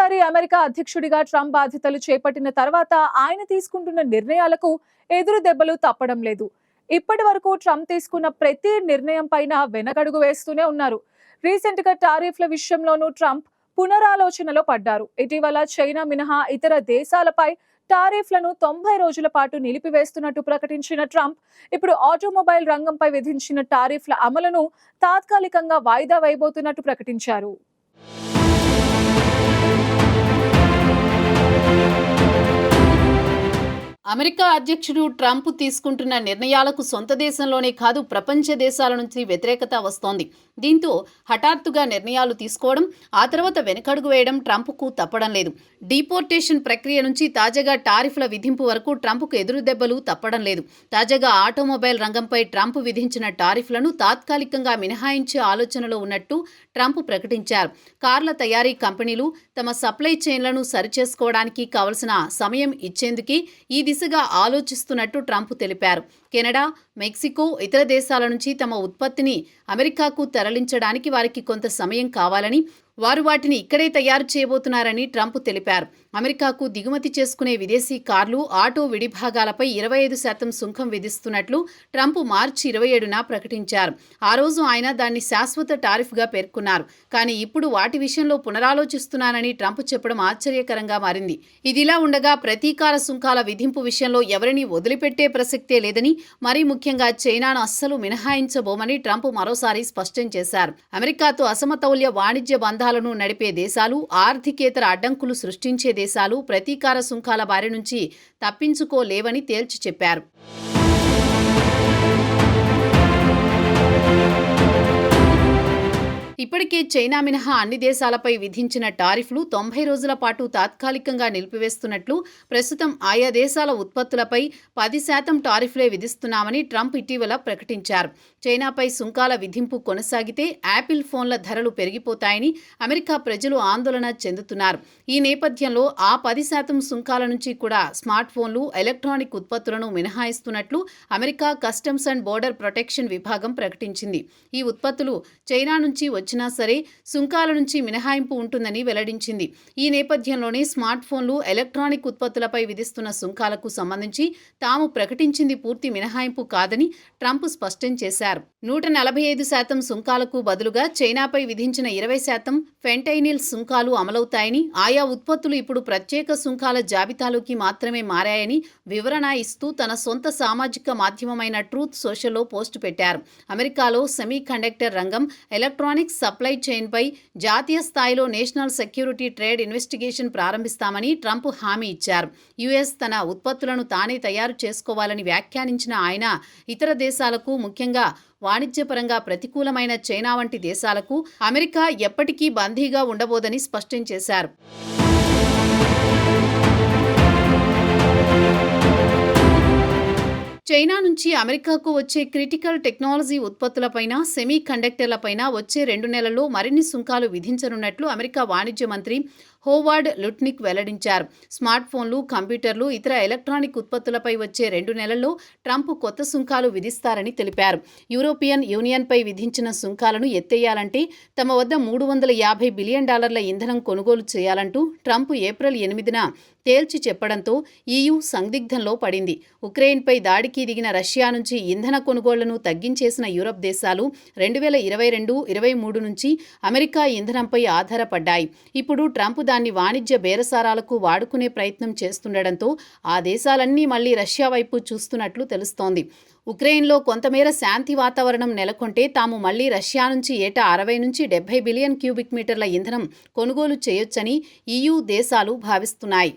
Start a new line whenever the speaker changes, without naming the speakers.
America అధ్యక్షుడిగా Trump బాధ్యతలు చేపట్టిన తర్వాత ఆయన తీసుకుంటున్న నిర్ణయాలకు ఎదురు దెబ్బలు తప్పడం లేదు. ఇప్పటి వరకు ట్రంప్ తీసుకున్న ప్రతి నిర్ణయం పైన వెనకడుగు వేస్తూనే ఉన్నారు. రీసెంట్గా టారిఫ్ల విషయంలోనూ ట్రంప్ పునరాలోచనలో పడ్డారు. ఇటీవల చైనా మినహా ఇతర దేశాలపై టారిఫ్లను తొంభై రోజుల పాటు నిలిపివేస్తున్నట్టు ప్రకటించిన ట్రంప్ ఇప్పుడు ఆటోమొబైల్ రంగంపై విధించిన టారిఫ్ల అమలును తాత్కాలికంగా వాయిదా వేయబోతున్నట్టు ప్రకటించారు.
అమెరికా అధ్యక్షుడు ట్రంప్ తీసుకుంటున్న నిర్ణయాలకు సొంత దేశంలోనే కాదు ప్రపంచ దేశాల నుంచి వ్యతిరేకత వస్తోంది. దీంతో హఠాత్తుగా నిర్ణయాలు తీసుకోవడం ఆ తర్వాత వెనకడుగు వేయడం ట్రంప్కు తప్పడం లేదు. డీపోర్టేషన్ ప్రక్రియ నుంచి తాజాగా టారిఫ్ల విధింపు వరకు ట్రంప్కు ఎదురు దెబ్బలు తప్పడం లేదు. తాజాగా ఆటోమొబైల్ రంగంపై ట్రంప్ విధించిన టారిఫ్లను తాత్కాలికంగా మినహాయించే ఆలోచనలో ఉన్నట్టు ట్రంప్ ప్రకటించారు. కార్ల తయారీ కంపెనీలు తమ సప్లై చైన్లను సరిచేసుకోవడానికి కావలసిన సమయం ఇచ్చేందుకే ఈ దిశగా ఆలోచిస్తున్నట్టు ట్రంప్ తెలిపారు. కెనడా మెక్సికో ఇతర దేశాల నుంచి తమ ఉత్పత్తిని అమెరికాకు తరలించడానికి వారికి కొంత సమయం కావాలని వారు వాటిని ఇక్కడే తయారు చేయబోతున్నారని ట్రంప్ తెలిపారు. అమెరికాకు దిగుమతి చేసుకునే విదేశీ కార్లు ఆటో విడిభాగాలపై ఇరవై ఐదు శాతం సుంకం విధిస్తున్నట్లు ట్రంప్ మార్చి ఇరవై ఏడున ప్రకటించారు. ఆ రోజు ఆయన దాన్ని శాశ్వత టారిఫ్గా పేర్కొన్నారు. కానీ ఇప్పుడు వాటి విషయంలో పునరాలోచిస్తున్నానని ట్రంప్ చెప్పడం ఆశ్చర్యకరంగా మారింది. ఇదిలా ఉండగా ప్రతీకార సుంకాల విధింపు విషయంలో ఎవరిని వదిలిపెట్టే ప్రసక్తే లేదని మరీ ముఖ్యంగా చైనాను అస్సలు మినహాయించబోమని ట్రంప్ మరోసారి స్పష్టం చేశారు. అమెరికాతో అసమతౌల్య వాణిజ్య బంధాలను నడిపే దేశాలు ఆర్థికేతర అడ్డంకులు సృష్టించే దేశాలు ప్రతీకార సుంకాల బారి నుంచి తప్పించుకోలేవని తేల్చి చెప్పారు. ఇప్పటికే చైనా మినహా అన్ని దేశాలపై విధించిన టారిఫ్లు తొంభై రోజుల పాటు తాత్కాలికంగా నిలిపివేస్తున్నట్లు ప్రస్తుతం ఆయా దేశాల ఉత్పత్తులపై పది శాతం టారిఫ్లే విధిస్తున్నామని ట్రంప్ ఇటీవల ప్రకటించారు. చైనాపై సుంకాల విధింపు కొనసాగితే యాపిల్ ఫోన్ల ధరలు పెరిగిపోతాయని అమెరికా ప్రజలు ఆందోళన చెందుతున్నారు. ఈ నేపథ్యంలో ఆ పది శాతం సుంకాల నుంచి కూడా స్మార్ట్ ఫోన్లు ఎలక్ట్రానిక్ ఉత్పత్తులను మినహాయిస్తున్నట్లు America customs and border protection విభాగం ప్రకటించింది. ఈ ఉత్పత్తులు చైనా నుంచి వచ్చినా సరే సుంకాల నుంచి మినహాయింపు ఉంటుందని వెల్లడించింది. ఈ నేపథ్యంలోనే స్మార్ట్ ఫోన్లు ఎలక్ట్రానిక్ ఉత్పత్తులపై విధిస్తున్న సుంకాలకు సంబంధించి తాము ప్రకటించింది పూర్తి మినహాయింపు కాదని ట్రంప్ స్పష్టం చేశారు. నూట నలభై ఐదు శాతం సుంకాలకు బదులుగా చైనాపై విధించిన ఇరవై శాతం ఫెంటైనిల్ సుంకాలు అమలవుతాయని ఆయా ఉత్పత్తులు ఇప్పుడు ప్రత్యేక సుంకాల జాబితాలోకి మాత్రమే మారాయని వివరణ ఇస్తూ తన సొంత సామాజిక మాధ్యమమైన ట్రూత్ సోషల్లో పోస్టు పెట్టారు. అమెరికాలో సెమీ కండక్టర్ రంగం ఎలక్ట్రానిక్స్ సప్లై చైన్పై జాతీయ స్థాయిలో నేషనల్ సెక్యూరిటీ ట్రేడ్ ఇన్వెస్టిగేషన్ ప్రారంభిస్తామని ట్రంప్ హామీ ఇచ్చారు. యుఎస్ తన ఉత్పత్తులను తానే తయారు చేసుకోవాలని వ్యాఖ్యానించిన ఆయన ఇతర దేశాలకు ముఖ్యంగా వాణిజ్యపరంగా ప్రతికూలమైన చైనా వంటి దేశాలకు అమెరికా ఎప్పటికీ బందీగా ఉండబోదని స్పష్టం చేశారు. చైనా నుంచి అమెరికాకు వచ్చే క్రిటికల్ టెక్నాలజీ ఉత్పత్తులపైన సెమీ కండక్టర్లపైన వచ్చే రెండు నెలల్లో మరిన్ని సుంకాలు విధించనున్నట్లు అమెరికా వాణిజ్య మంత్రి హోవార్డ్ లుట్నిక్ వెల్లడించారు. స్మార్ట్ ఫోన్లు కంప్యూటర్లు ఇతర ఎలక్ట్రానిక్ ఉత్పత్తులపై వచ్చే రెండు నెలల్లో ట్రంప్ కొత్త సుంకాలు విధిస్తారని తెలిపారు. యూరోపియన్ యూనియన్పై విధించిన సుంకాలను ఎత్తేయాలంటే తమ వద్ద మూడు వందల యాభై బిలియన్ డాలర్ల ఇంధనం కొనుగోలు చేయాలంటూ ట్రంప్ ఏప్రిల్ ఎనిమిదిన తేల్చి చెప్పడంతో ఈయూ సందిగ్ధంలో పడింది. ఉక్రెయిన్పై దాడికి దిగిన రష్యా నుంచి ఇంధన కొనుగోళ్ళను తగ్గించేసిన యూరప్ దేశాలు రెండు వేల ఇరవై రెండు ఇరవై మూడు నుంచి అమెరికా ఇంధనంపై ఆధారపడ్డాయి. ఇప్పుడు ట్రంప్ దాన్ని వాణిజ్య బేరసారాలకు వాడుకునే ప్రయత్నం చేస్తుండటంతో ఆ దేశాలన్నీ మళ్ళీ రష్యా వైపు చూస్తున్నట్లు తెలుస్తోంది. ఉక్రెయిన్లో కొంతమేర శాంతి వాతావరణం నెలకొంటే తాము మళ్ళీ రష్యా నుంచి ఏటా అరవై నుంచి డెబ్బై బిలియన్ క్యూబిక్ మీటర్ల ఇంధనం కొనుగోలు చేయొచ్చని ఈయూ దేశాలు భావిస్తున్నాయి.